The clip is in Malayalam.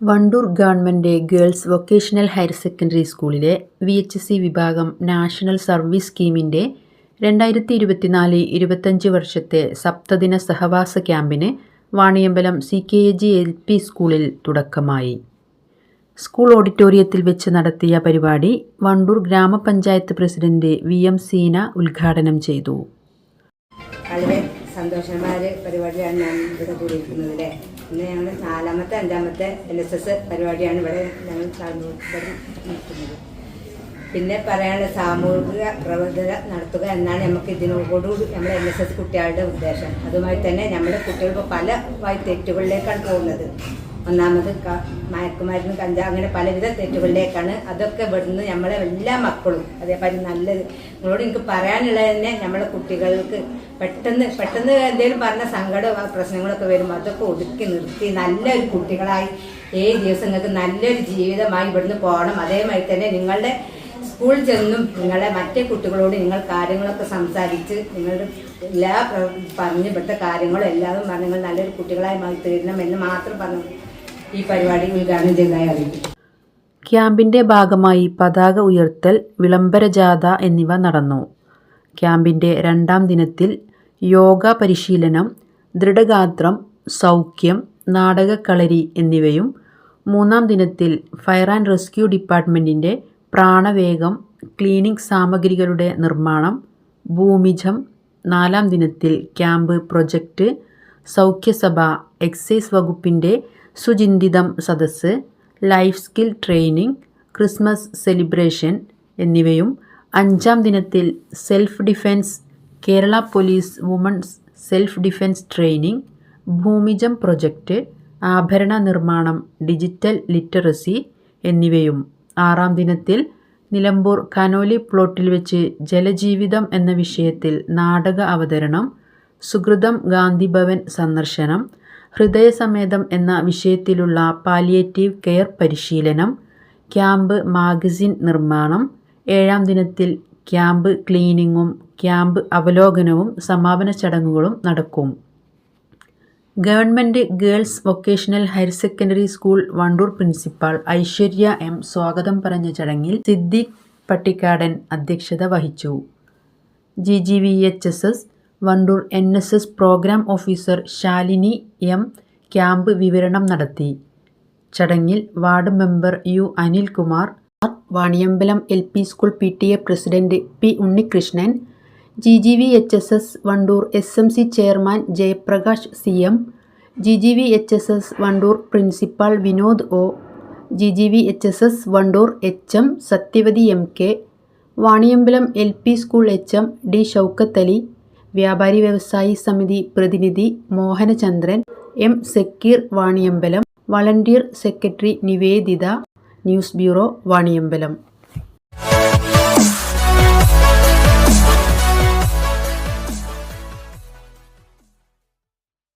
Wandoor government girls vocational higher secondary സ്കൂളിലെ വി എച്ച് സി വിഭാഗം നാഷണൽ സർവീസ് സ്കീമിന്റെ രണ്ടായിരത്തി ഇരുപത്തിനാല് ഇരുപത്തഞ്ച് വർഷത്തെ സപ്തദിന സഹവാസ ക്യാമ്പിന് Vaniyambalam C K A G L P സ്കൂളിൽ തുടക്കമായി. സ്കൂൾ ഓഡിറ്റോറിയത്തിൽ വെച്ച് നടത്തിയ പരിപാടി വണ്ടൂർ ഗ്രാമപഞ്ചായത്ത് പ്രസിഡന്റ് വി എം സീന ഉദ്ഘാടനം ചെയ്തു. ഒരു പരിപാടിയാണ് ഞാൻ ഇവിടെ കൂടിയിരിക്കുന്നത് അല്ലേ? ഇന്ന് ഞങ്ങൾ നാലാമത്തെ അഞ്ചാമത്തെ എൻ എസ് എസ് പരിപാടിയാണ് ഇവിടെ ഞങ്ങൾ നിൽക്കുന്നത് പിന്നെ പറയാനുള്ള സാമൂഹിക പ്രവർത്തന നടത്തുക എന്നാണ് നമുക്ക് ഇതിനോടുകൂടി നമ്മുടെ എൻ എസ് എസ് കുട്ടികളുടെ ഉദ്ദേശം. അതുമായി തന്നെ നമ്മുടെ കുട്ടികൾ പല തെറ്റുകളിലേക്കാണ് പോകുന്നത്. ഒന്നാമത് മയക്കുമരുന്ന് കഞ്ചാവ് അങ്ങനെ പലവിധ തെറ്റുകളിലേക്കാണ് അതൊക്കെ ഇവിടുന്ന് നമ്മളെ എല്ലാ മക്കളും. അതേപോലെ നല്ലത്. നിങ്ങളോട് എനിക്ക് പറയാനുള്ളത് തന്നെ നമ്മളെ കുട്ടികൾക്ക് പെട്ടെന്ന് പെട്ടെന്ന് എന്തെങ്കിലും പറഞ്ഞ സങ്കടം പ്രശ്നങ്ങളൊക്കെ വരുമ്പോൾ അതൊക്കെ ഒതുക്കി നിർത്തി നല്ലൊരു കുട്ടികളായി ഏഴ് ദിവസം നിങ്ങൾക്ക് നല്ലൊരു ജീവിതമായി ഇവിടുന്ന് പോകണം. അതേമാതിരി തന്നെ നിങ്ങളുടെ സ്കൂളിൽ ചെന്നും നിങ്ങളെ മറ്റേ കുട്ടികളോട് നിങ്ങൾ കാര്യങ്ങളൊക്കെ സംസാരിച്ച് നിങ്ങളുടെ എല്ലാ പറഞ്ഞ് ഇവിടുത്തെ കാര്യങ്ങളും എല്ലാതും പറഞ്ഞ് നിങ്ങൾ നല്ലൊരു കുട്ടികളായി മാറി തീരണം എന്ന് മാത്രം പറഞ്ഞു ഈ പരിപാടി ഉദ്ഘാടനം ചെയ്തതായി അറിയിക്കും ക്യാമ്പിന്റെ ഭാഗമായി പതാക ഉയർത്തൽ വിളംബര ജാഥ എന്നിവ നടന്നു. ക്യാമ്പിന്റെ രണ്ടാം ദിനത്തിൽ യോഗ പരിശീലനം ദൃഢഗാത്രം സൗഖ്യം നാടകക്കളരി എന്നിവയും മൂന്നാം ദിനത്തിൽ ഫയർ ആൻഡ് റെസ്ക്യൂ ഡിപ്പാർട്ട്മെന്റിന്റെ പ്രാണവേഗം ക്ലീനിംഗ് സാമഗ്രികളുടെ നിർമ്മാണം ഭൂമിജം നാലാം ദിനത്തിൽ ക്യാമ്പ് പ്രൊജക്റ്റ് സൗഖ്യസഭ എക്സൈസ് വകുപ്പിന്റെ സുചിന്തിതം സദസ്സ് life skill training Christmas celebration എന്നിവയും അഞ്ചാം ദിനത്തിൽ self defence Kerala police women's self defence training ഭൂമിജം project ആഭരണ നിർമ്മാണം ഡിജിറ്റൽ ലിറ്ററസി എന്നിവയും ആറാം ദിനത്തിൽ നിലമ്പൂർ കനോലി പ്ലോട്ടിൽ വെച്ച് ജലജീവിതം എന്ന വിഷയത്തിൽ നാടക അവതരണം സുഹൃതം ഗാന്ധി ഭവൻ സന്ദർശനം ഹൃദയസമേതം എന്ന വിഷയത്തിലുള്ള പാലിയേറ്റീവ് കെയർ പരിശീലനം ക്യാമ്പ് മാഗസിൻ നിർമ്മാണം ഏഴാം ദിനത്തിൽ ക്യാമ്പ് ക്ലീനിങ്ങും ക്യാമ്പ് അവലോകനവും സമാപന ചടങ്ങുകളും നടക്കും. Government girls vocational higher secondary school Wandoor principal Aishwarya M സ്വാഗതം പറഞ്ഞ ചടങ്ങിൽ സിദ്ദിഖ് പട്ടിക്കാടൻ അധ്യക്ഷത വഹിച്ചു. G G V H S S Wandoor N S S programme officer Shalini M camp വിവരണം നടത്തി. ചടങ്ങിൽ ward member U Anilkumar Vaniyambalam L P school P T A president P Unnikrishnan G G V H S S Wandoor S M C chairman Jayaprakash C M G G V H S S Wandoor principal Vinod O G G V H S S Wandoor H M Sathyavathi M K Vaniyambalam L P school H M D Shoukath Ali വ്യാപാരി വ്യവസായി സമിതി പ്രതിനിധി Mohanachandran M Zakir Vaniyambalam volunteer secretary Niveditha news bureau Vaniyambalam.